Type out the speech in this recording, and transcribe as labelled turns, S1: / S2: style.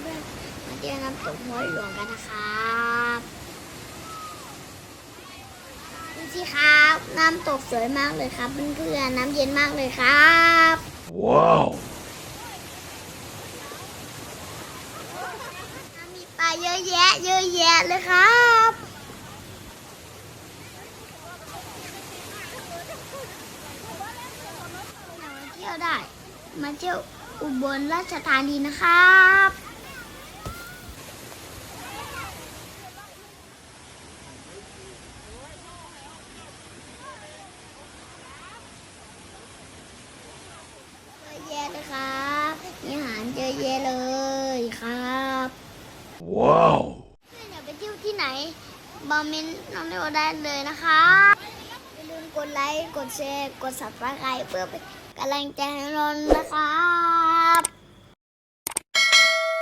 S1: เพื่อนๆมาเที่ยวน้ำตกห้วยหลวงกันนะครับดูสิครับ น้ำตกสวยมากเลยครับเพื่อนๆน้ำเย็นมากเลยครับ
S2: Wow.
S1: น้ำมีปลาเยอะแยะ เยอะแยะเลยครับมาเที่ยวได้ มาเที่ยวอุบลราชธานีนะครับ เยอะแยะเลยครับมีอาหาร เยอะแยะเลยครับ
S2: Wow.
S1: เพื่อนอยากไปเที่ยวที่ไหนบอมเมนต์น้องเรวได้เลยนะครับอย่าลืมกดไลค์ กดแชร์ กด subscribe เพื่อเป็นกำลังใจให้เรานะครับ